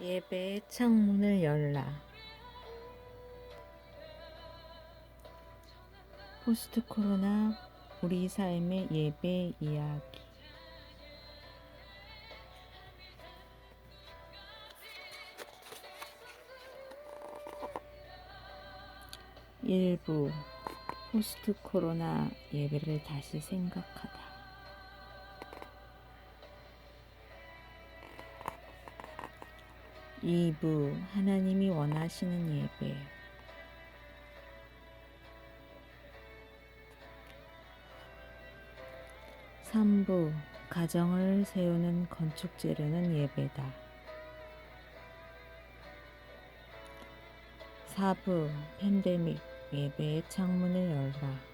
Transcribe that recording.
예배의 창문을 열라. 포스트 코로나 우리 삶의 예배 이야기. 일부 포스트 코로나 예배를 다시 생각하다. 2부 하나님이 원하시는 예배. 3부 가정을 세우는 건축 재료는 예배다. 4부 팬데믹 예배의 창문을 열라